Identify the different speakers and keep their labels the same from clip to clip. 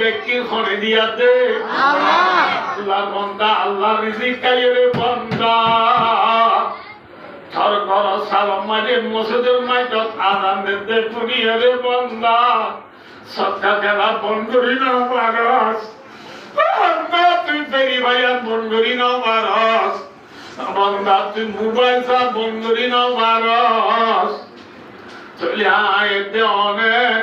Speaker 1: ব্যক্তি খনে দিয়া দে।
Speaker 2: আল্লাহ।
Speaker 1: বন্দা আল্লাহ রিজিক কাইরে বন্দা। থর ঘর সালাম মাঝে মসজিদের মাইজত আদান দিতে পুনিয়ারে বন্দা। সত্তা দেলা বন্ধুরি না পারস তুই ফেরি ভাইয়া বন্ধুরি না পারস বন্দা তুই মোবাইল সা বন্ধুরি না পারস চলে আয়তে অনেক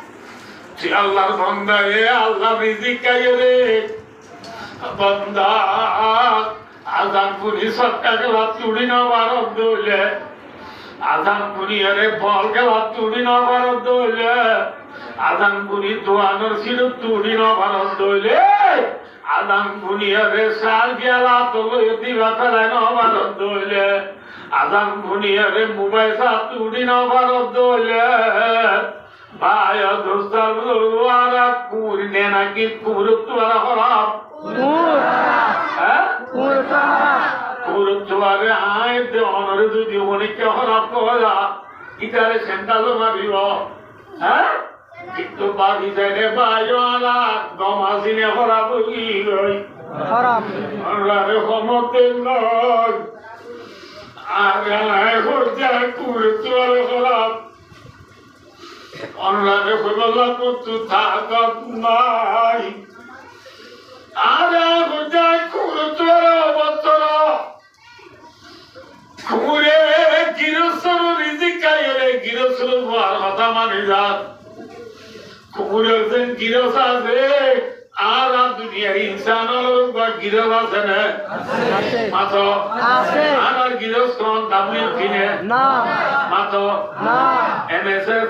Speaker 1: আল্লাহর বন্দা রে আল্লাহ রিজিক রে। বন্দা, আজান পুরি সত্যাকে ভাত চুড়ি না বারত দৌলে আজান পুরি আরে বল কে ভাত চুড়ি না বারত দৌলে আজান পুরি দোয়ানোর ছিল চুড়ি না বারত দৌলে আজান পুরি আরে সাল গেলা তোলো দিবা ফেলায় না বারত দৌলে আজান পুরি আরে মোবাইল সা চুড়ি না বারত নাকি হরাপ।
Speaker 2: পুর
Speaker 1: হ্যাঁ? গুরুত্বারে আয় দে অনরে যদি মনিকে হরাপ করা ইতারে সেন্টাল মারিব হ্যাঁ? কিন্তু বাকি যাইলে বায়ো আলা গমাসিনে কি লই
Speaker 2: খারাপ
Speaker 1: নয়। আর আয় হচ্ছে আল্লাহরে বলা করতে থাকাত নাই। আর হচ্ছে গুরুত্বারে অবতরা ঘুরে গিরসর রিজিক কাইরে গিরসর হওয়ার কথা মানে যান। ঘুরে একজন গিরস আছে আর আর দুনিয়ার ইনসান বা গিরস আছে না?
Speaker 2: আছে।
Speaker 1: আর আর গিরস কোন ডাব্লিউ কিনে?
Speaker 2: না।
Speaker 1: মাত্র?
Speaker 2: না।
Speaker 1: এমএসএফ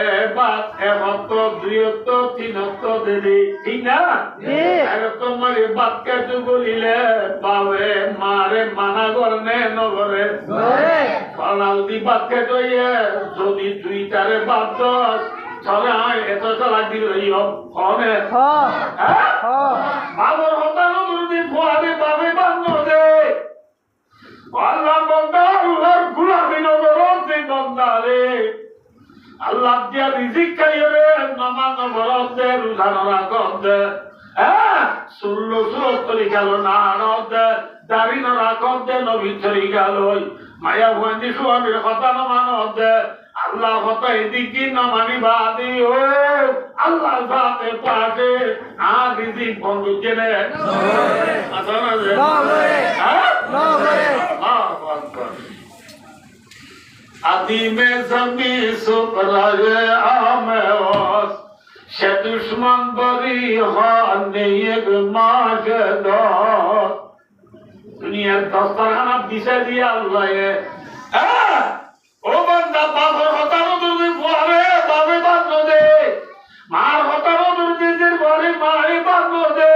Speaker 1: তারে ঠিক না? মানে বলিলে বাবে মারে মানা নগরে। দি যদি দুইটারে বাদ দশ আয় এত চলা দিল কনে
Speaker 2: হবে
Speaker 1: হ্যাঁ
Speaker 2: হ
Speaker 1: বাবর হতানো দুর্দি ফুয়ারে বাবে বান্ধ দে আল্লাহ বন্দা আল্লাহর গুলামি নগরতে বন্দা রে আল্লাহ দিয়া রিজিক খাইরে নামাজ নগরতে রুজানরা করতে হ্যাঁ ষোলো ষোলো তরি গেল না আনতে দাড়ি নরা করতে নবী তরি গেল মায়া ভুয়ানি সুয়ামির কথা নমানতে আল্লাহ কথা এদিকে নমানি বাদি ও আল্লাহ সাথে পাকে আর রিজিক বন্ধ না হ্যাঁ। আদিমে জমি সুপরায়ে আমে সে দুশ্মন বরি হানে এক মাকে দর দুনিয়ার দস্তারখানা দিশা দিয়ে আল্লাহ ও বান্দা বাবার হতানো দুর্দি ফুয়ারে বাবে বান্ধ দে মার হতানো দুর্দিদের ঘরে মারে বান্ধ দে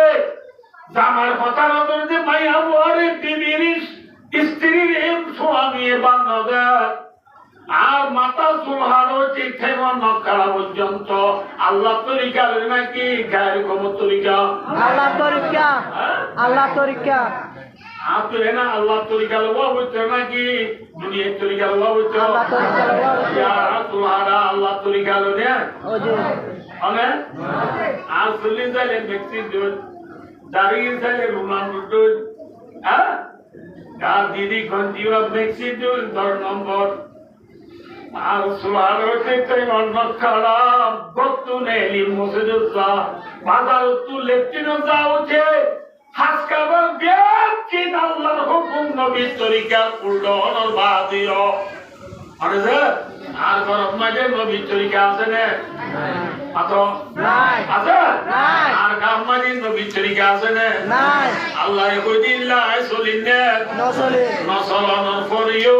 Speaker 1: জামার হতানো দুর্দি মাইয়া বুয়ারে বিবির স্ত্রীর এম স্বামী বান্ধ দে আর মাতা চুলহারও চিঠে নখ কাড়া পর্যন্ত আল্লাহ তরিকা নাকি গায়ের খবর তরিকা?
Speaker 2: আল্লাহ তরিকা। আল্লাহ তরিকা।
Speaker 1: না
Speaker 2: আল্লাহ
Speaker 1: আরে আর গরম মাঝে নবীর তরিকা আছে না? আতো
Speaker 2: নাই।
Speaker 1: আছে? নবীর তরিকা আছে না? আল্লাহ কই দিল্লাই চলিন না?
Speaker 2: নচলে।
Speaker 1: নচলানোর পরেও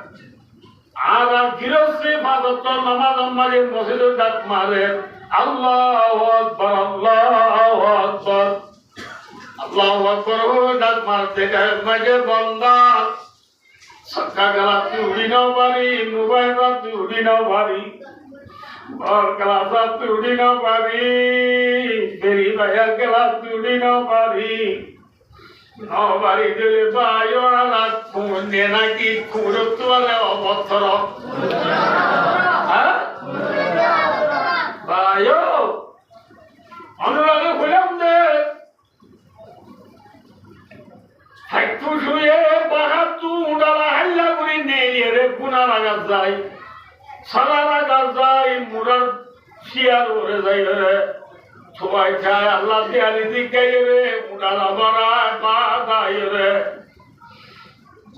Speaker 1: আর গিরস্তে ফাদত নামাজ মারে মসজিদে ডাক মারে। আল্লাহ আকবার আল্লাহ আকবার। আল্লাহ আকবার ডাক মারতে মাঝে বন্দা। সক্কা গলা তুড়ি নাও বাড়ি, মোবাইল বা তুড়ি নাও বাড়ি। ঘর গলা বা তুড়ি নাও বাড়ি বেরি ভাইয়া গলা নাও বাড়ি। নাও আলা পুণ্যে নাকি অবথর হ্যাঁ? বায়ো অনুরাগে হইলাম যে একটু শুয়ে বাহাত্তু উড়ালা হাল্লা রে যায়। যায়, মুরার শিয়ার যাই রে। আল্লাহ দিকে রে গাই রে।